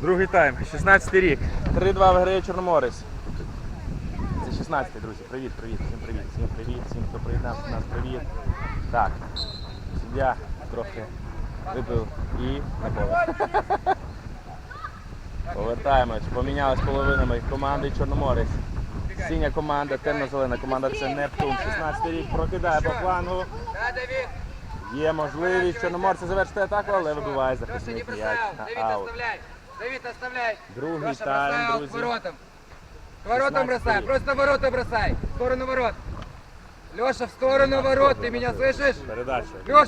Другий тайм, 16 рік. 3-2 виграє Чорноморець. Це 16 друзі. Привіт, привіт, всім привіт, всім привіт, всім, хто приєднався до нас, привіт. Так, суддя трохи випив і на поле. Повертаємось, помінялись половинами команди Чорноморець. Синя команда, темно-зелена команда це Нептун. 16 рік прокидає по флангу. Є можливість Чорноморця завершити атаку, але вибиває захисник м'яч на аут. Давид, оставляй. Другий Леша, тайм, бросай аут друзі. к воротам. К воротам 16 бросай, просто ворота бросай. В сторону ворот. Леша, в сторону ворот, ты меня слышишь? Передача.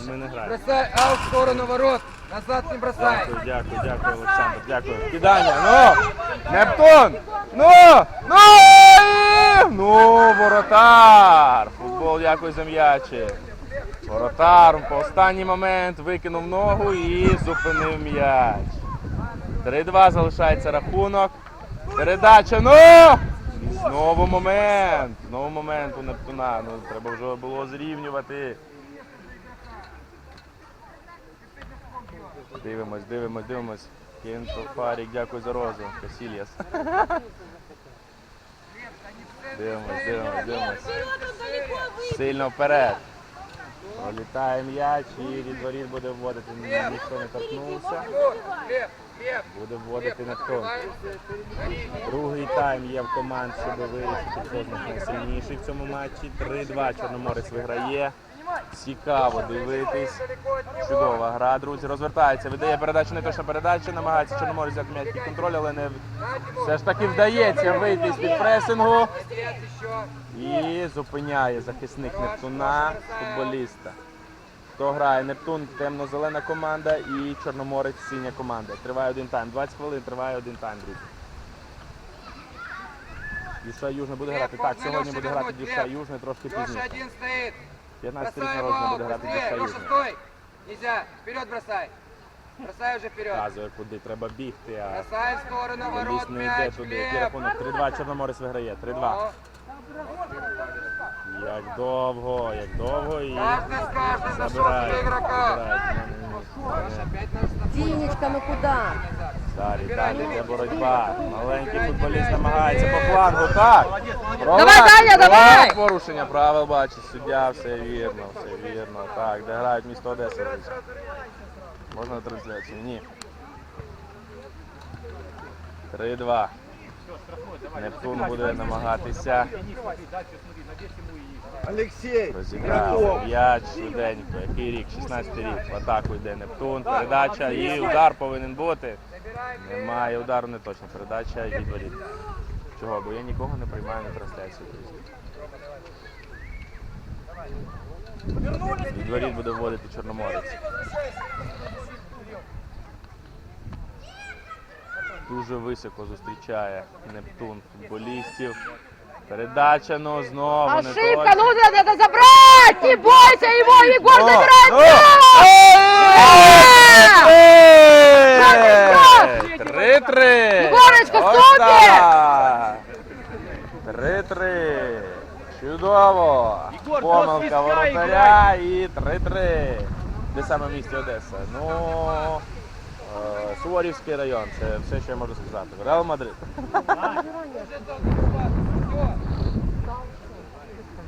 Ми не граємо. бросай аут в сторону ворот. Назад не бросай. Дякую, дякую, дякую, Олександр. Дякую. Кидання. Ну! Нептун! Ну! Ну! і- Ну, воротар! Футбол, дякую за м'ячі. Воротар по останній момент викинув ногу і зупинив м'яч. 3-2 залишається рахунок. Передача. Ну! Знову момент. Знову момент у Нептуна. Ну, треба вже було зрівнювати. Дивимось, дивимось, дивимось. Кінто Фарік, дякую за розу. Касільяс. Дивимось, дивимось, дивимось. Сильно вперед. Пролітає м'яч і від воріт буде вводити. Ніхто не торкнувся. Буде вводити на хто. Другий тайм є в команд, щоб вирішити, хто найсильніший в цьому матчі. 3-2 Чорноморець виграє. Цікаво дивитись. Чудова гра, друзі. Розвертається, видає передачу, не точна передача, намагається Чорноморець взяти під контроль, але не все ж таки вдається вийти з-під пресингу і зупиняє захисник Нептуна, футболіста. Хто грає? Нептун, темно-зелена команда і Чорноморець синя команда. Триває один тайм. 20 хвилин триває один тайм, друзі. Дюша Южний буде грати. Так, сьогодні буде грати Дюша Южний трошки пізніше. один стоит. 15 рік Бросай народження его, буде грати Дюша быстрее. Леша, Южний. стой. Нельзя. Вперед бросай. Бросай уже вперед. Показує, куди треба бігти, а Бросай в сторону ворот футболіст не йде мяч, туди. Який Глеб. рахунок? 3-2 Чорноморець виграє. 3-2. О, Як довго, як довго і Каждый с каждым нашел забирає. себе игрока. забирає. Леша, опять надо стоп. Дінечка, ну куди? Далі, далі йде боротьба. Маленький футболіст намагається по флангу. Так. Давай, Даня, давай! Порушення правил бачить суддя, все вірно, все вірно. Так, де грають місто Одеса. Можна на трансляцію? Ні. 3-2. Нептун буде намагатися Алексей, розіграти м'яч швиденько. Який рік? 16 рік. В атаку йде Нептун. Передача і удар повинен бути. Немає удару, не точно. Передача і відворіт. Чого? Бо я нікого не приймаю на трансляцію. друзі. Буде вводити Чорноморець. Дуже високо зустрічає Нептун футболістів. Передача, ну знову не Ошибка, ну забрать! Не бойся его, Егор, забирай! Три-три! Егорочка, Ось так! Три-три! Чудово! Помилка воротаря і три-три. Де саме в місті Одеса? Ну, е, Суворівський район, це все, що я можу сказати. Реал Мадрид.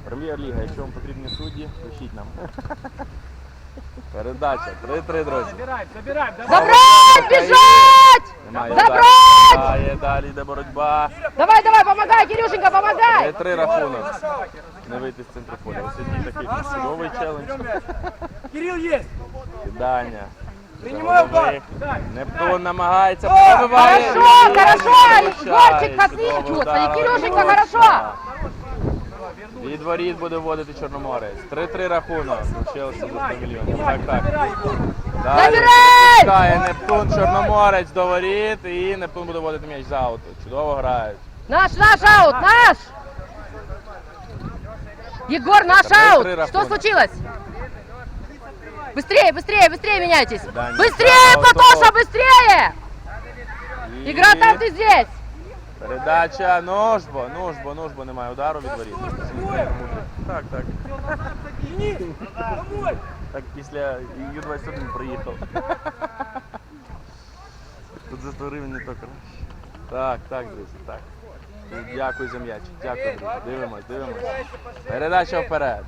Прем'єр-ліга, якщо вам потрібні судді, пишіть нам. Передача. 3-3, друзі. Забрать, бежать! Немає Забрать! далі йде боротьба. Давай, давай, помогай, Кирюшенька, помогай! 3 рахунок. Не вийти з центру поля. Сьогодні такий чудовий челендж. Кирилл есть. Кидання. Принимай удар. Нептун намагається пробиває. Хорошо, хорошо. Егорчик, але Кирюшенька, хорошо. точно. Від воріт буде вводити Чорноморець. 3-3 рахунок. Челсі за 100 мільйонів. Так, так. Далі Забирай! пускає Нептун Чорноморець до воріт і Нептун буде вводити м'яч за ауту. Чудово грають. Наш, наш аут, наш! Егор, наш Три-три аут! рахунок. Что случилось? Быстрее, быстрее, быстрее меняйтесь! Да, не Быстрее, стало Платоша, того. быстрее! І Игра там, ты здесь! Передача, ну ж бо, ну ж бо, ну ж бо, немає удару від воріт. Так, так. Так після Ю-21 приїхав. Тут за 100 гривень не то краще. Так, так, друзі, так. Дякую за м'яч. Дякую, друзі. Дивимось, дивимось. Передача вперед.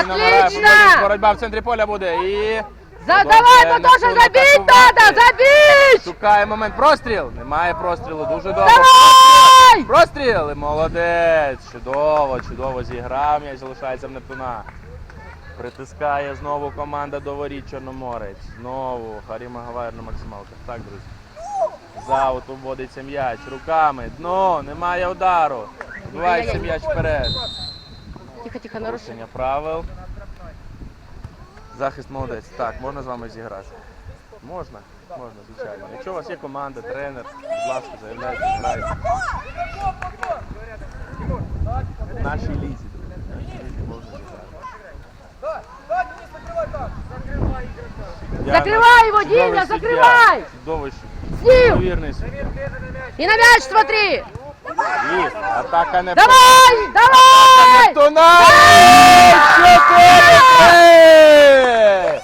Отлично! Боротьба в центрі поля буде. І За, Добре, давай, Нептун Матоша, забить атакувати. надо, забить! шукає момент. Простріл. Немає прострілу. Дуже добре. Давай! Простріл! І Молодець! Чудово, чудово зіграв. М'яч залишається в Нептуна. Притискає знову команда до воріт Чорноморець. Знову Харі Магавайр на максималках. Так, друзі. Заут вводиться м'яч. Руками. Дно. Немає удару. Вбивається м'яч вперед. Тихо, тихо, нарушение. Порушення правил. Захист молодець. Так, можна з вами зіграти? Можна? Можна, звичайно. Якщо у вас є команда, тренер, будь ласка, заявляйте, грайте. В нашій лізі, друзі. В нашій лізі можна зіграти. Діана, Закривай його, чудовий суддя. закривай! Чудовий! Ймовірний суддя. На мяч смотри! Є. Атака не Давай! Давай! Нептуна! Чотири!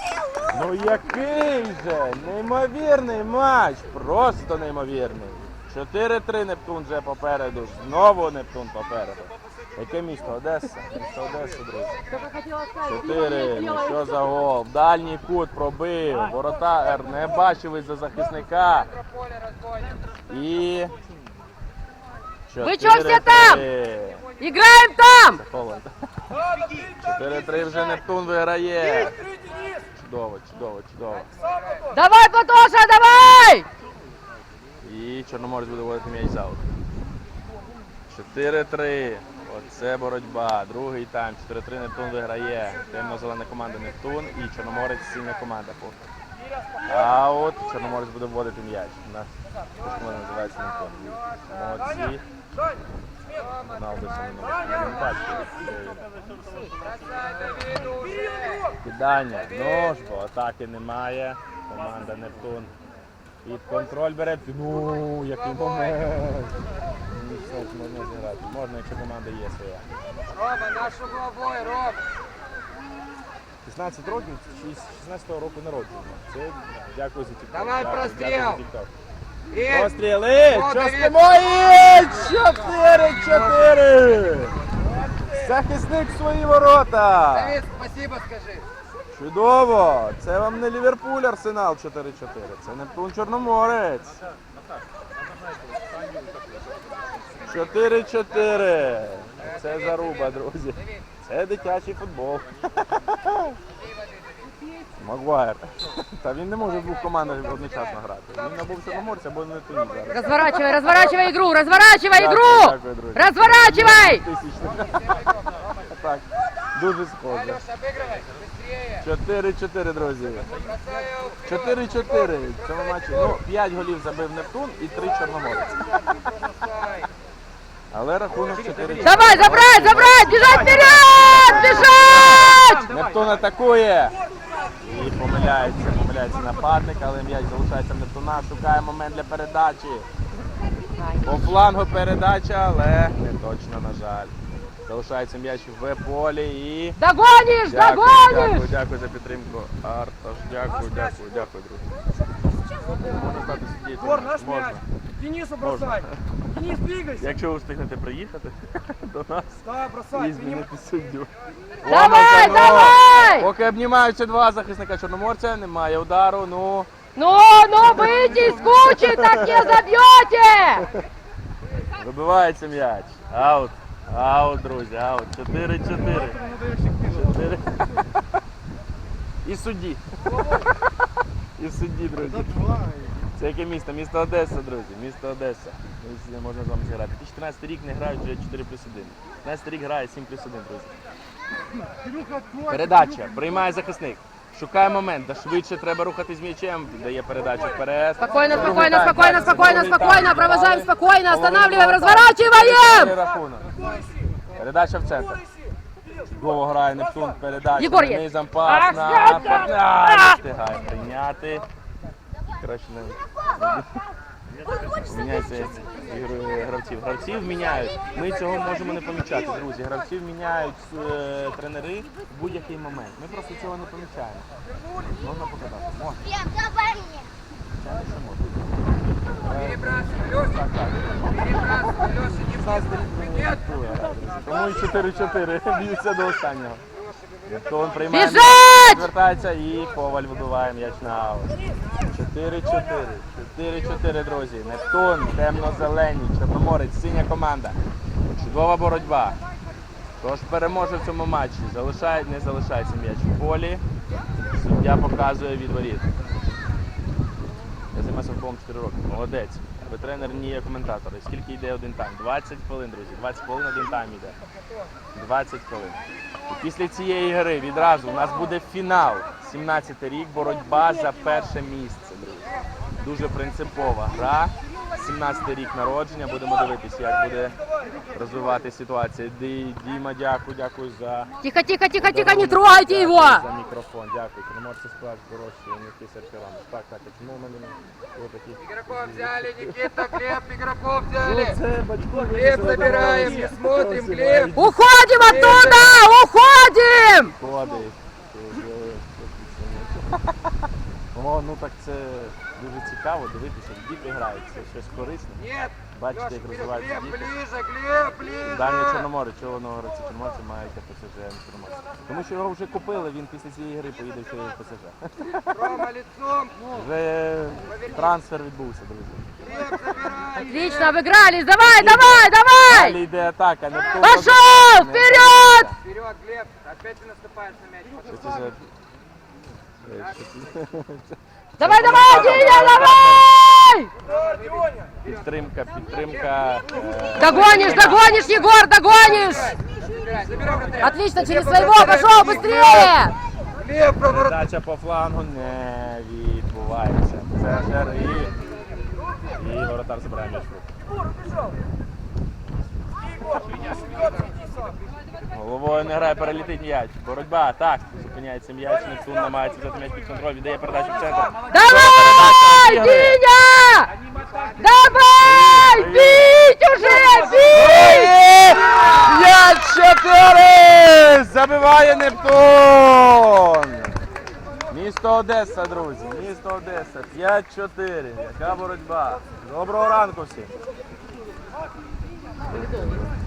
Ну який же! Неймовірний матч! Просто неймовірний. 4-3 Нептун вже попереду. Знову Нептун попереду. Яке місто? Одеса? Місто Одеса, друзі. Чотири. Ну що за гол? Дальній кут пробив. Воротар не бачив із-за захисника. І. Ви чого всі там? 4-3. Играем там! Холланд. 4-3 вже Нептун виграє. Чудово, чудово, чудово. Давай, Платоша, давай! І Чорноморець буде водити м'яч за аут. 4-3. Оце боротьба. Другий тайм. 4-3 Нептун виграє. Темно-зелена команда Нептун і Чорноморець сильна команда. А от Чорноморець буде вводити м'яч. У нас команда називається Нептун. Молодці. Кидання. Ну бо атаки немає. Команда Нептун. Під контроль бере. Ну, який момент. Можна зіграти. Можна, якщо команда є своя. Рома, нашу головою, Ром. 16 років, 16 року народження. Це дякую за TikTok. Давай, простріл. Постріли! О, Що Давид. спиною? Чотири, чотири! Захисник свої ворота! Спасибо скажи. Чудово! Це вам не Ліверпуль Арсенал 4-4, це Нептун Чорноморець. 4-4. Це заруба, друзі. Це дитячий футбол. Магуайр. Та він не може в двох командах одночасно грати. Він або в Чорноморці, або на Туні зараз. Разворачивай, разворачивай игру, разворачивай Дякую, игру! дякую, друзі. Разворачивай! Тисячний. Так, дуже схоже. Леш, обыгрывай. Быстрее. 4-4, друзі. Бросаю вперед. 4-4 в цьому матчі. Ну, 5 голів забив Нептун і 3 Чорноморець. Бросай. Але рахунок 4 Давай, забрать, забрать! Бежать вперед! Бежать! Нептун атакує. І помиляється, помиляється нападник, але м'яч залишається в Нептуна. Шукає момент для передачі. По флангу передача, але не точно, на жаль. Залишається м'яч в полі і. Догонишь, Дякую, догонишь! дякую, дякую за підтримку. Арташ, дякую, дякую, дякую, друзі. Можна стати наш можна. Денису бросай. Денис, двигайся. Якщо ви встигнете приїхати до нас Да, бросай. і змінити суддю. Давай, давай! Поки обнімаються два захисника Чорноморця, немає удару, ну. Ну, ну, выйди из кучи, так не забьете! Вибивається м'яч. Аут. Аут, друзі, аут. 4-4. 4. І судді. І судді, друзі. Це яке місто? Місто Одеса, друзі. Місто Одеса. Сьогодні можна з вами зіграти. 2014 рік не грають вже 4 плюс 1. 15 рік грає 7 плюс 1, друзі. Передача. Приймає захисник. Шукає момент, да швидше треба рухати з м'ячем, дає передачу вперед. Тайм. спокойно, провожаем спокойно, Половина останавливаем, тайму. разворачиваем! рахунок. Передача в центр. Чудово грає Нептун, передача. Єгор є. Низом пас на партнера. Встигає прийняти краще не міняйте гравців. Гравців міняють. Ми цього можемо не помічати, друзі. Гравців міняють е, тренери в будь-який момент. Ми просто цього не помічаємо. Можна показати? Можна. Тому і 4-4. Б'ються до останнього. Тон приймає, звертається і коваль видуває м'яч на аут. 4-4. 4-4, друзі. Нептун, темно-зелені, Чорноморець, синя команда. Чудова боротьба. Тож переможе в цьому матчі. Залишає, не залишається м'яч в полі. Суддя показує від воріт. Я займаюся футболом 4 роки. Молодець. Ви тренер, ні є коментатор. Скільки йде один тайм? 20 хвилин, друзі. 20 хвилин один тайм йде. 20 хвилин. І після цієї гри відразу у нас буде фінал. 17 рік, боротьба за перше місце. Дуже принципова гра. 17 рік народження. Будемо дивитися, як буде розвиватися ситуація. Ді- Діма, дякую, дякую за. Тихо, тихо, тихо, тихо, не трогайте его! За мікрофон, дякую. Чорноморці склад хороші, Ніки Серферам. Так, так, а чому в мене не такі? Игроков взяли, Никита, Глеб, игроков взяли. це. Глеб забираем, не смотрим, Глеб. Уходим оттуда! Уходим! Ходи. О, ну так це дуже цікаво дивитися, як діти грають. Це щось корисне. Бачите, як розвиваються Глеб, діти. ближе, Глеб, Чорноморець, чого Новгородці Чорноморці мають ПСЖ на Чорноморці. Тому що його вже купили, він після цієї гри поїде ще в ПСЖ. Вже трансфер відбувся, друзі. Глеб, забирай. Отлично, обыгрались! Давай, давай, давай! Далі йде атака. Нептун Пошел! не- Вперед! Вперед, Глеб. Опять ты наступаешь на мяч. Давай, давай, Диня, давай! Підтримка, підтримка. е, Догонишь, догонишь, Егор, догонишь! Забирай, забирай вратаря. Отлично, через своего, пошел быстрее! Глеб, поворот. Передача по флангу не відбувається. Це жер і, і воротар забирає м'яч. в руки. Головою не грає, перелітить м'яч. Боротьба, так, зупиняється м'яч, Нептун намагається взяти м'яч під контроль, віддає передачу в центр. Давай, Диня! Давай! Бить уже, бить! 5-4! Забиває Нептун! Місто Одеса, друзі, місто Одеса. 5-4. Яка боротьба. Доброго ранку всім.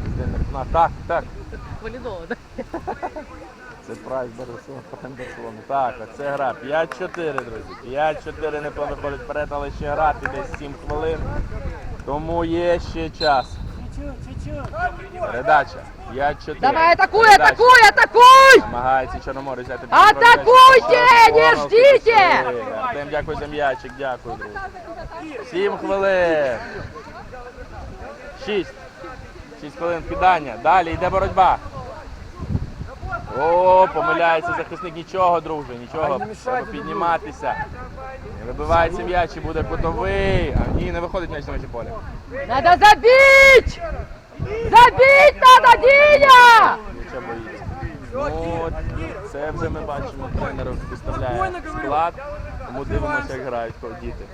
Де Нептуна? Так, так. Це прайс Барселона. Так, оце гра. 5-4, друзі. 5-4 Нептун виходить вперед, але ще грати десь 7 хвилин. Тому є ще час. Передача. 5-4. Давай, атакуй, Передача. атакуй, атакуй! Намагається Чорноморець взяти під Атакуйте, не пішли. Артем, дякую за м'ячик, дякую, друзі. Сім хвилин. Шість. Шість хвилин кидання. Далі йде боротьба. О, помиляється захисник. Нічого, друже, нічого. Треба підніматися. Не вибивається м'яч і буде кутовий. А ні, не виходить м'яч на межі поля. Надо забить! Забить надо, Диня! Нічого боїться. Ну, от це вже ми бачимо, тренер виставляє склад, тому дивимося, як грають діти.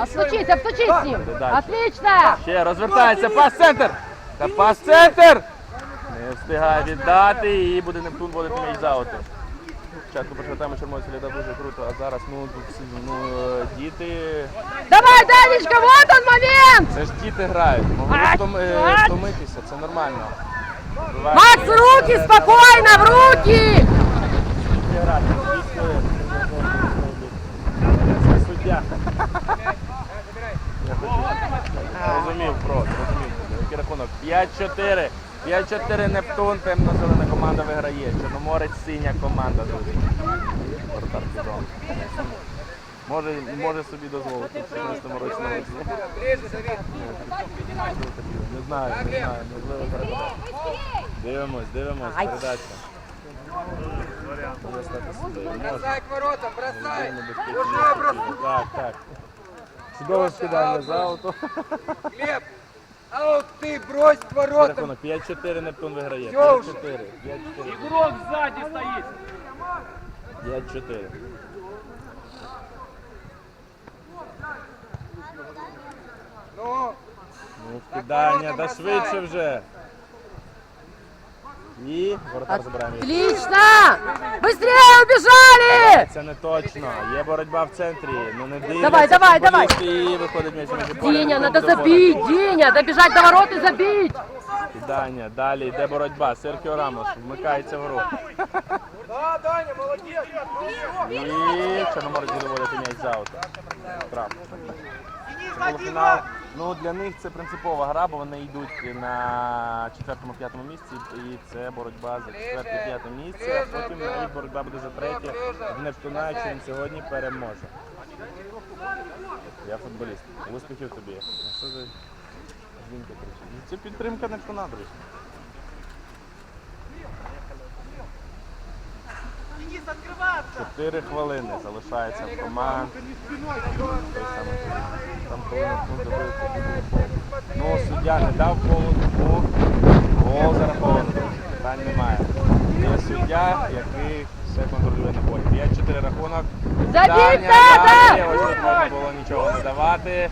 Обстучись, обстучись с ним! Дальше. Отлично! Ще розвертається пас-центр! Та пас-центр! Встигає віддати і буде Нептун водити м'яч за аутом. Спочатку першого тайму Чорноморець виглядав дуже круто, а зараз ну, ну, діти. Давай, Данечка, вот он момент! Це ж діти грають. Могли втом, е, втомитися, це нормально. Буває, Макс, руки спокойно, в руки! Дійсно, Це суддя. Розумів, про, розумів. Який рахунок? 5-4. 5-4 Нептун, темно-зелена команда виграє. Чорноморець синя команда, друзі. Може, може собі дозволити в 14 році Не знаю, не знаю, можливо передача. Дивимось, дивимось, передача. Бросай к воротам, бросай. Уже бросай. Так, так. Чудове скидання за ауто. Глеб. Аут ти брось ворота. Рахунок 5-4 Нептун виграє. Всьо 5-4. 5-4. стоїть. сзади стоит. 5-4. Ну, Ну, скидання, да швидше вже. І воротар забирає м'яч. Отлично! Быстрее убежали! Це не точно. Є боротьба в центрі. Ну не дивляться. Давай, давай, давай. футболісти, І виходить м'яч між полем. Деня, Хто надо буде забить, Деня, добежать до ворот и забить! Кидання. Далі йде боротьба. Серхіо Рамос вмикається в гру. Да, Даня, молодец. І Чорноморець буде вводити м'яч за аута. Штраф. Полуфінал. Ну для них це принципова гра, бо вони йдуть на четвертому-п'ятому місці, і це боротьба за четверте-п'яте місце. А потім навіть боротьба буде за третє в Нептуна, якщо він сьогодні переможе. Я футболіст. Успіхів тобі. Що за жінка кричить? Це підтримка Нептуна, друзі. Чотири хвилини залишається в команд. Там. Ну, суддя не дав голу, тому гол зарахований. Питань немає. Є суддя, який все контролює на полі. 5-4 рахунок. Забить Даня. Ось тут можна було нічого не давати.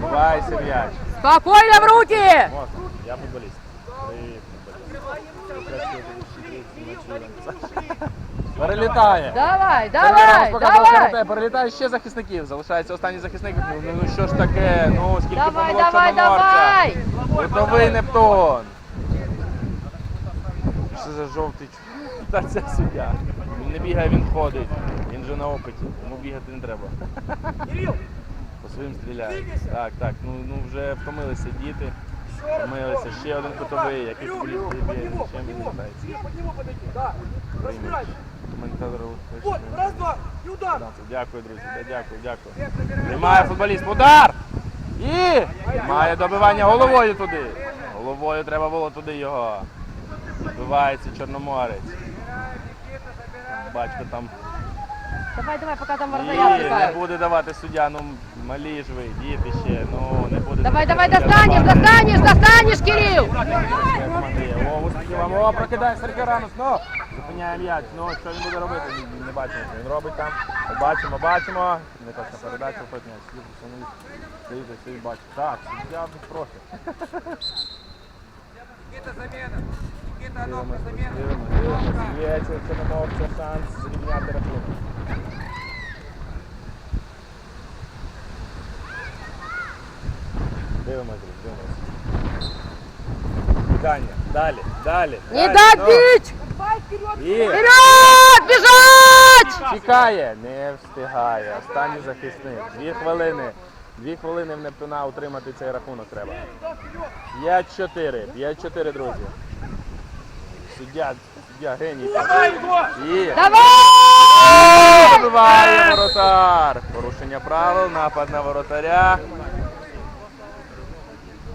Бувайся м'яч. Спокойно в руки! Можна. Я футболіст. Привіт, футболіст. Перелітає. Давай, давай, давай! перелітає ще захисників. Залишається останній захисник. Ну, ну, ну що ж таке? Ну скільки Давай, помилок давай, давай! Готовий Нептун. Що за жовтий? Та це суддя. Він не бігає, він ходить. Він же на опиті. Йому бігати не треба. По своїм стріляє. Так, так. Ну, ну вже втомилися діти. Втомилися. Ще один кутовий, якийсь поліцей б'є. Чим він не. Коментатору. Вот, раз, два, и удар. Дякую, друзі. Дякую, дякую. Приймає футболіст. Удар! І має добивання головою туди. Головою треба було туди його. Добивається Чорноморець. Бачка там. Давай, давай, пока там І вратаря не буде давати суддя, ну малі ж ви, діти ще, ну не буде. Давай, давай, суддя достанешь, давати. достанешь, достанешь, Кирилл! Моя команда є. О, успіхи вам. О, прокидає Сергій Рамос. Ну, зупиняє м'яч. Ну, що він буде робити? Не- Не бачимо, що він робить там. Бачимо, бачимо. Не точна передача, хоч м'яч. Слід, Стоїть, стоїть, бачить. Так, суддя тут профі. Никита замена. Никита Дивимось, замена. Є це шанс зрівняти рахунок. Друзі, дивимось. Питання. Далі, далі. Не далі. Ну, і Вперед! Бежать! Чекає, не встигає. Останній захисник. Дві хвилини. Дві хвилини в Нептуна утримати цей рахунок треба. 5-4. 5-4, друзі. Суддя, суддя геній. І Давай! Забиває воротар. Порушення правил, напад на воротаря.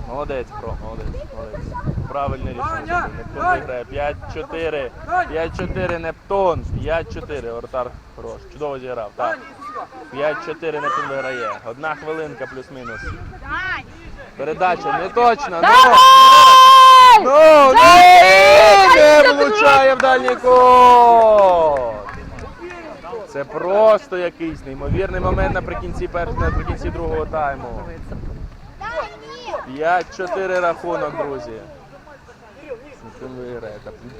Молодець, про, молодець, молодець. Правильне рішення. Нептун виграє. 5-4. 5-4 Нептун. 5-4. Воротар хорош. Чудово зіграв. Так. 5-4 Нептун виграє. Одна хвилинка плюс-мінус. Передача не точно. Ну, Давай! ну, ну, не влучає в дальній кут. Це просто якийсь неймовірний момент наприкінці першого, наприкінці другого тайму. 5-4 рахунок, друзі.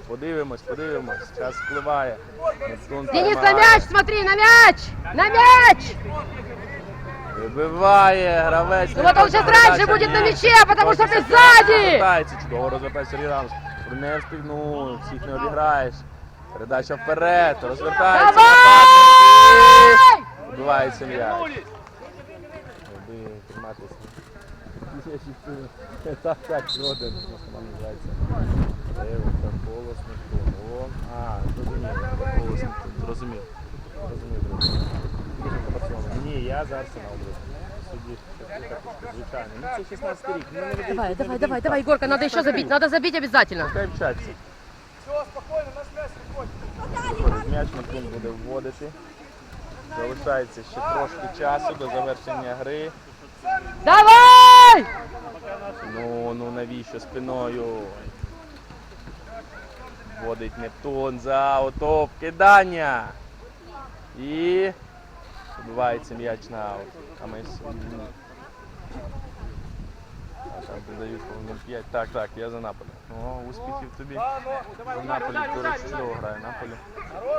Подивимось, подивимось. Час впливає. Денис, на мяч смотри, на мяч! На мяч! Вибиває гравець. Ну вот он сейчас раньше будет на мяче, потому что ты сзади! Розвертається, чудово розвертає Сергій Рамос. Не встигнув, всіх не обіграєш. Передача вперед, розвертається. Давай! Вбивається м'яч. Аби триматися. Так, так, нас команда називається. Левка, Колос, Нептун. О, а, зрозумів, Колос, Нептун, зрозумів. Зрозумів, друзі. Дуже. Ні, я за Арсенал. Судді, звичайно. Ну це 16 рік. Ну, не Давай, давай, давай, давай, Егорка, надо еще забить, надо забить обязательно. Хай вчаться. Все, спокойно, на связь выходит. Виходить м'яч, Нептун буде вводити. Залишається ще трошки часу до завершення гри. Давай! Ну, ну навіщо спиною? Вводить Нептун за аут, кидання. І вбивається м'яч на аут. А ми с- Там додають по 0,5. Так, так, я за Наполі. О, успіхів тобі. За Наполі, речі, грає Наполі.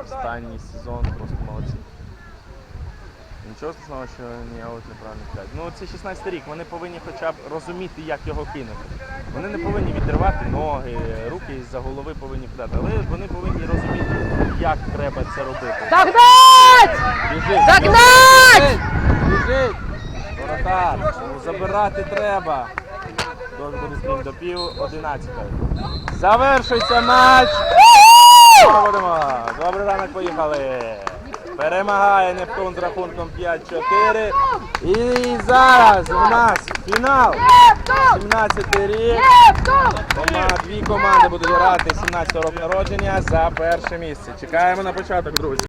Останній сезон, просто молодці. Нічого страшного, що ні аут неправильно кидають. Ну це 16 рік, вони повинні хоча б розуміти, як його кинути. Вони не повинні відривати ноги, руки з-за голови повинні кидати, але вони повинні розуміти, як треба це робити. Догнать! Біжить! Догнать! Біжить! Воротар! Забирати треба. Стрім до пів одинадцятої. Завершується матч! Проводимо. Добрий ранок, поїхали. Перемагає Нептун з рахунком 5-4. І зараз у нас фінал. Нептун! 17 рік. Дві команди будуть грати 17 років народження за перше місце. Чекаємо на початок, друзі.